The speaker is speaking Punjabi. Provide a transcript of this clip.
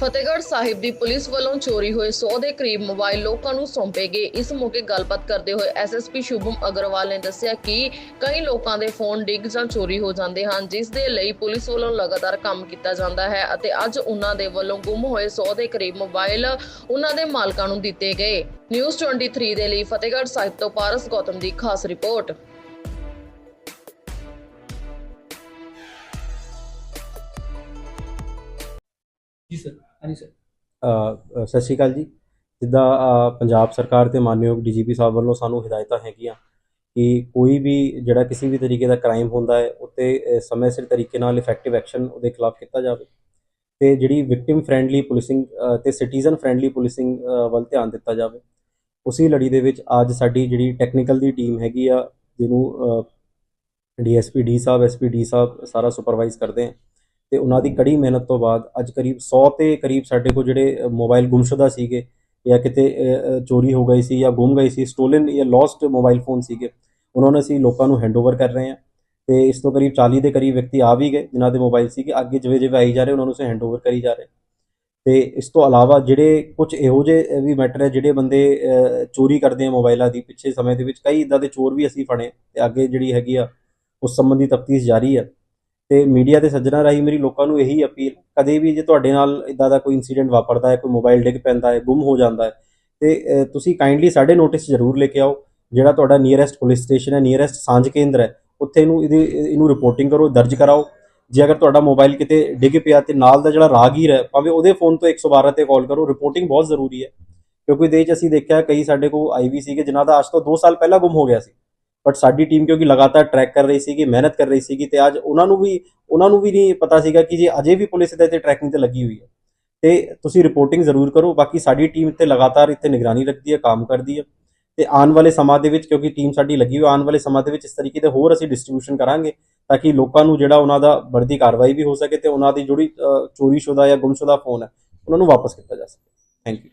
ਫਤਿਹਗੜ੍ਹ ਸਾਹਿਬ ਦੀ ਪੁਲਿਸ ਵੱਲੋਂ ਚੋਰੀ ਹੋਏ 100 ਦੇ ਕਰੀਬ ਮੋਬਾਈਲ ਲੋਕਾਂ ਨੂੰ ਸੌਂਪੇ ਗਏ। ਇਸ ਮੌਕੇ ਗੱਲਬਾਤ ਕਰਦੇ ਹੋਏ ਐਸਐਸਪੀ ਸ਼ੁਭਮ ਅਗਰਵਾਲ ਨੇ ਦੱਸਿਆ ਕਿ ਕਈ ਲੋਕਾਂ ਦੇ ਫੋਨ ਡਿੱਗ ਜਾਂ ਚੋਰੀ ਹੋ ਜਾਂਦੇ ਹਨ, ਜਿਸ ਦੇ ਲਈ ਪੁਲਿਸ ਵੱਲੋਂ ਲਗਾਤਾਰ ਕੰਮ ਕੀਤਾ ਜਾਂਦਾ ਹੈ ਅਤੇ ਅੱਜ ਉਹਨਾਂ ਦੇ ਵੱਲੋਂ ਗੁੰਮ ਹੋਏ 100 ਦੇ ਕਰੀਬ ਮੋਬਾਈਲ ਉਹਨਾਂ ਦੇ ਮਾਲਕਾਂ ਨੂੰ ਦਿੱਤੇ ਗਏ। ਨਿਊਜ਼ 23 ਦੇ ਲਈ ਫਤਿਹਗੜ੍ਹ ਸਾਹਿਬ ਤੋਂ ਪਾਰਸ ਗੌਤਮ ਦੀ ਖਾਸ ਰਿਪੋਰਟ। ਜੀ ਸਰ ਹਾਂਜੀ ਸਰ। ਅ, ਸਤਿ ਸ਼੍ਰੀ ਅਕਾਲ ਜੀ। ਜਿੱਦਾਂ ਅ, ਪੰਜਾਬ ਸਰਕਾਰ ਤੇ ਮਾਨਯੋਗ ਡੀਜੀਪੀ ਸਾਹਿਬ ਵੱਲੋਂ ਸਾਨੂੰ ਹਦਾਇਤਾਂ ਹੈਗੀਆਂ ਕਿ ਕੋਈ ਵੀ ਜਿਹੜਾ ਕਿਸੇ ਵੀ ਤਰੀਕੇ ਦਾ ਕ੍ਰਾਈਮ ਹੁੰਦਾ ਹੈ ਉੱਤੇ ਅ, ਸਮੇਂ ਸਿਰ ਤਰੀਕੇ ਨਾਲ ਇਫੈਕਟਿਵ ਐਕਸ਼ਨ ਉਹਦੇ ਖਿਲਾਫ ਕੀਤਾ ਜਾਵੇ। ਤੇ ਜਿਹੜੀ ਵਿਕਟਿਮ ਫ੍ਰੈਂਡਲੀ ਪੁਲਿਸਿੰਗ ਤੇ ਸਿਟੀਜ਼ਨ ਫ੍ਰੈਂਡਲੀ ਪੁਲਿਸਿੰਗ ਵੱਲ ਧਿਆਨ ਦਿੱਤਾ ਜਾਵੇ। ਉਸੇ ਲੜੀ ਦੇ ਵਿੱਚ ਅੱਜ ਸਾਡੀ ਜਿਹੜੀ ਟੈਕਨੀਕਲ ਦੀ ਟੀਮ ਹੈਗੀ ਆ ਜਿਹਨੂੰ ਡੀਐਸਪੀ ਡੀ ਸਾਹਿਬ ਐਸਪੀ ਡੀ ਸਾਹਿਬ ਸਾਰਾ ਸੁਪਰਵਾਈਜ਼ ਕਰਦੇ ਆ। ਤੇ ਉਹਨਾਂ ਦੀ ਕੜੀ ਮਿਹਨਤ ਤੋਂ ਬਾਅਦ ਅੱਜ ਕਰੀਬ 100 ਤੇ ਕਰੀਬ ਸਾਡੇ ਕੋਲ ਜਿਹੜੇ ਮੋਬਾਈਲ ਗੁੰਮਸ਼ੁਦਾ ਸੀਗੇ ਜਾਂ ਕਿਤੇ ਚੋਰੀ ਹੋ ਗਈ ਸੀ ਜਾਂ ਗੁੰਮ ਗਏ ਸੀ ਸਟੋਲਨ ਜਾਂ ਲੋਸਟ ਮੋਬਾਈਲ ਫੋਨ ਸੀਗੇ, ਉਹਨਾਂ ਨੂੰ ਅਸੀਂ ਲੋਕਾਂ ਨੂੰ ਹੈਂਡਓਵਰ ਕਰ ਰਹੇ ਹਾਂ ਤੇ ਇਸ ਤੋਂ ਕਰੀਬ 40 ਦੇ ਕਰੀਬ ਵਿਅਕਤੀ ਆ ਵੀ ਗਏ, ਜਿਨ੍ਹਾਂ ਦੇ ਮੋਬਾਈਲ ਸੀਗੇ, ਅੱਗੇ ਜਿਵੇਂ ਜਿਵੇਂ ਆਈ ਜਾ ਰਹੇ, ਉਹਨਾਂ ਨੂੰ ਅਸੀਂ ਹੈਂਡਓਵਰ ਕਰੀ ਜਾ ਰਹੇ। ਤੇ ਇਸ ਤੋਂ ਇਲਾਵਾ ਜਿਹੜੇ ਕੁਝ ਇਹੋ ਜਿਹੇ ਵੀ ਮੈਟਰ ਹੈ, ਜਿਹੜੇ ਬੰਦੇ ਚੋਰੀ ਕਰਦੇ ਆ ਮੋਬਾਈਲਾਂ ਦੀ, ਪਿੱਛੇ ਸਮੇਂ ਦੇ ਵਿੱਚ ਕਈ ਇਦਾਂ ਦੇ ਚੋਰ ਵੀ ਅਸੀਂ ਫੜੇ ਤੇ ਅੱਗੇ ਜਿਹੜੀ ਹੈਗੀ ਆ, ਉਸ ਸੰਬੰਧੀ ਤਫਤੀਸ਼ ਜਾਰੀ ਹੈ ਤੇ ਮੀਡੀਆ ਦੇ ਸੱਜਣਾ ਰਾਹੀਂ ਮੇਰੀ ਲੋਕਾਂ ਨੂੰ ਇਹੀ ਅਪੀਲ, ਕਦੇ ਵੀ ਜੇ ਤੁਹਾਡੇ ਨਾਲ ਇਦਾਂ ਦਾ ਕੋਈ ਇਨਸੀਡੈਂਟ ਵਾਪਰਦਾ ਹੈ, ਕੋਈ ਮੋਬਾਈਲ ਡਿੱਗ ਪੈਂਦਾ ਹੈ, ਗੁੰਮ ਹੋ ਜਾਂਦਾ ਹੈ, ਤੇ ਤੁਸੀਂ ਕਾਈਂਡਲੀ ਸਾਡੇ ਨੋਟਿਸ ਜ਼ਰੂਰ ਲੈ ਕੇ ਆਓ, ਜਿਹੜਾ ਤੁਹਾਡਾ ਨੀਅਰੈਸਟ ਪੁਲਿਸ ਸਟੇਸ਼ਨ ਹੈ ਨੀਅਰੈਸਟ ਸਾਂਝ ਕੇਂਦਰ ਹੈ, ਉੱਥੇ ਇਹਨੂੰ, ਇਹਦੀ, ਇਹਨੂੰ ਰਿਪੋਰਟਿੰਗ ਕਰੋ, ਦਰਜ ਕਰਾਓ, ਜੇ ਅਗਰ ਤੁਹਾਡਾ ਮੋਬਾਈਲ ਕਿਤੇ ਡਿੱਗ ਪਿਆ ਤੇ ਨਾਲ ਦਾ ਜਿਹੜਾ ਰਾਹਗੀਰ ਹੈ, ਭਾਵੇਂ ਉਹਦੇ ਫੋਨ ਤੋਂ 112 ਤੇ ਕਾਲ ਕਰੋ ਰਿਪੋਰਟਿੰਗ ਬਹੁਤ ਜ਼ਰੂਰੀ ਹੈ, ਕਿਉਂਕਿ ਇਹਦੇ 'ਚ ਅਸੀਂ ਦੇਖਿਆ ਕਈ ਸਾਡੇ ਕੋਲ ਆਈ ਵੀ ਸੀਗੇ, ਜਿਨ੍ਹਾਂ ਦਾ ਅੱਜ ਤੋਂ 2 ਸਾਲ ਪਹਿਲਾਂ ਗੁੰਮ ਹੋ ਗਿਆ ਸੀ। ਬਟ ਸਾਡੀ ਟੀਮ ਕਿਉਂਕਿ ਲਗਾਤਾਰ ਟਰੈਕ ਕਰ ਰਹੀ ਸੀਗੀ, ਮਿਹਨਤ ਕਰ ਰਹੀ ਸੀਗੀ ਤੇ ਅੱਜ ਉਹਨਾਂ ਨੂੰ ਵੀ, ਉਹਨਾਂ ਨੂੰ ਵੀ ਨਹੀਂ ਪਤਾ ਸੀਗਾ ਕਿ ਜੇ ਅਜੇ ਵੀ ਪੁਲਿਸ ਇਹਦੇ ਤੇ ਟਰੈਕਿੰਗ ਤੇ ਲੱਗੀ ਹੋਈ ਹੈ। ਤੇ ਤੁਸੀਂ ਰਿਪੋਰਟਿੰਗ ਜ਼ਰੂਰ ਕਰੋ, ਬਾਕੀ ਸਾਡੀ ਟੀਮ ਇੱਥੇ ਲਗਾਤਾਰ ਇੱਥੇ ਨਿਗਰਾਨੀ ਰੱਖਦੀ ਹੈ, ਕੰਮ ਕਰਦੀ ਹੈ। ਤੇ ਆਉਣ ਵਾਲੇ ਸਮਾਂ ਦੇ ਵਿੱਚ, ਕਿਉਂਕਿ ਟੀਮ ਸਾਡੀ ਲੱਗੀ ਹੋਈ ਆਉਣ ਵਾਲੇ ਸਮਾਂ ਦੇ ਵਿੱਚ ਇਸ ਤਰੀਕੇ ਦੇ ਹੋਰ ਅਸੀਂ ਡਿਸਟ੍ਰੀਬਿਊਸ਼ਨ ਕਰਾਂਗੇ ਤਾਂ ਕਿ ਲੋਕਾਂ ਨੂੰ ਜਿਹੜਾ ਉਹਨਾਂ ਦਾ ਵਰਦੀ ਕਾਰਵਾਈ ਵੀ ਹੋ ਸਕੇ ਤੇ ਉਹਨਾਂ ਦੀ ਜਿਹੜੀ ਚੋਰੀ ਸ਼ੁਦਾ ਜਾਂ ਗੁੰਮਸ਼ੁਦਾ ਫੋਨ ਹੈ, ਉਹਨਾਂ ਨੂੰ ਵਾਪਸ ਕੀਤਾ ਜਾ ਸਕੇ। Thank you